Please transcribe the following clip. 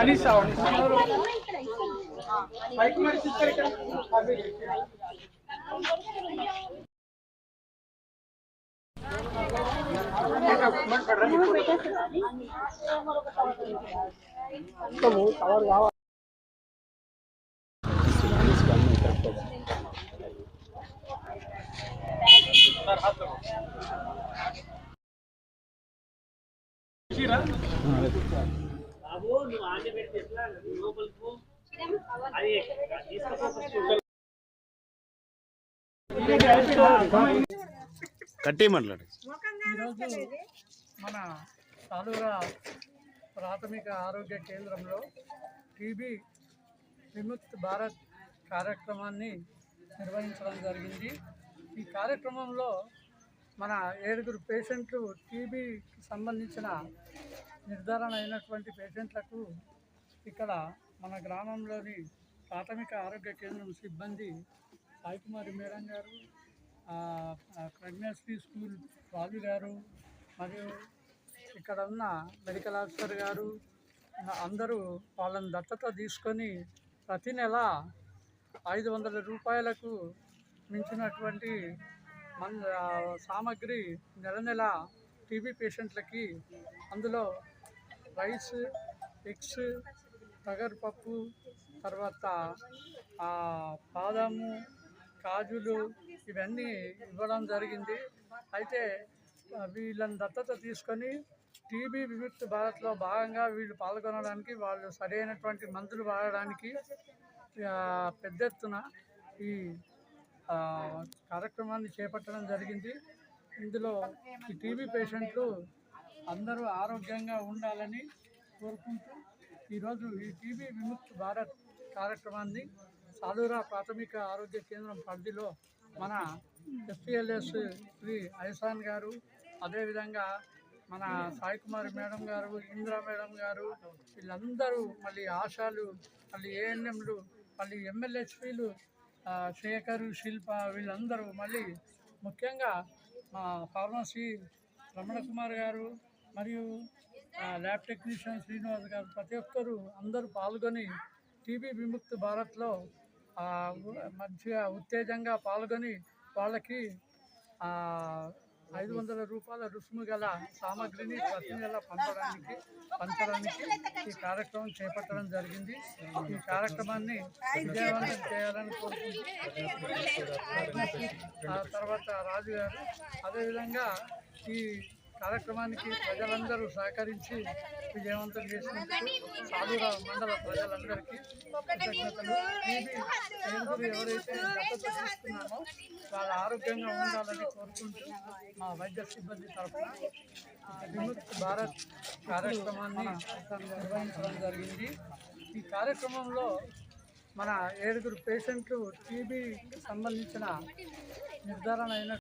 Anisa bike మరి sister ఇక్కడ కట్టి మాట్లాడు. ఈరోజు మన తాలూరా ప్రాథమిక ఆరోగ్య కేంద్రంలో టీబీ విముక్త్ భారత్ కార్యక్రమాన్ని నిర్వహించడం జరిగింది. ఈ కార్యక్రమంలో మన ఏడుగురు పేషెంట్లు టీబీకి సంబంధించిన నిర్ధారణ అయినటువంటి పేషెంట్లకు ఇక్కడ మన గ్రామంలోని ప్రాథమిక ఆరోగ్య కేంద్రం సిబ్బంది సాయికుమారి మేడం గారు ప్రెగ్నెన్సీ స్కూల్ రాజు గారు మరియు ఇక్కడ ఉన్న మెడికల్ ఆఫీసర్ గారు అందరూ వాళ్ళని దత్తత తీసుకొని ప్రతి నెల ఐదు వందల రూపాయలకు మించినటువంటి మన సామాగ్రి నెల నెల టీబీ పేషెంట్లకి అందులో రైస్ ఎగ్స్ తగరపప్పు తర్వాత బాదాము కాజులు ఇవన్నీ ఇవ్వడం జరిగింది. అయితే వీళ్ళని దత్తత తీసుకొని టీబీ విముక్తి భారత్లో భాగంగా వీళ్ళు పాల్గొనడానికి వాళ్ళు సరైనటువంటి మందులు వాడడానికి పెద్ద ఎత్తున ఈ కార్యక్రమాన్ని చేపట్టడం జరిగింది. ఇందులో ఈ టీబీ పేషెంట్లు అందరూ ఆరోగ్యంగా ఉండాలని కోరుకుంటూ ఈరోజు ఈ టీబీ విముక్తి భారత్ కార్యక్రమాన్ని సాలూరా ప్రాథమిక ఆరోగ్య కేంద్రం పరిధిలో మన ఎస్పీఎల్ఎస్ శ్రీ అయసాన్ గారు అదేవిధంగా మన సాయి కుమార్ మేడం గారు ఇందిరా మేడం గారు వీళ్ళందరూ మళ్ళీ ఆశాలు మళ్ళీ ఏఎన్ఎంలు మళ్ళీ ఎమ్మెల్యేస్పీలు శేఖర్ శిల్ప వీళ్ళందరూ మళ్ళీ ముఖ్యంగా మా ఫార్మసీ రమణ కుమార్ గారు మరియు ల్యాబ్ టెక్నీషియన్ శ్రీనివాస్ గారు ప్రతి ఒక్కరూ అందరూ పాల్గొని టీబీ విముక్తి భారత్లో మంచిగా ఉత్తేజంగా పాల్గొని వాళ్ళకి ఐదు వందల రూపాయల రుసుము గల సామాగ్రిని ప్రతి నెల పంపడానికి పంచడానికి ఈ కార్యక్రమం చేపట్టడం జరిగింది. ఈ కార్యక్రమాన్ని విజయవంతం చేయాలని కోరుకుంటున్నాను. ఆ తర్వాత రాజు గారు అదేవిధంగా ఈ కార్యక్రమానికి ప్రజలందరూ సహకరించి విజయవంతం చేసినందుకు సాధురా మండల ప్రజలందరికీ కృతజ్ఞతలు. ఏడుగురు ఎవరైతే దత్తత తీసుకున్నామో వాళ్ళ ఆరోగ్యంగా ఉండాలని కోరుకుంటూ మా వైద్య సిబ్బంది తరఫున విముక్తి భారత్ కార్యక్రమాన్ని నిర్వహించడం జరిగింది. ఈ కార్యక్రమంలో మన ఏడుగురు పేషెంట్లు టీబీకి సంబంధించిన నిర్ధారణ అయిన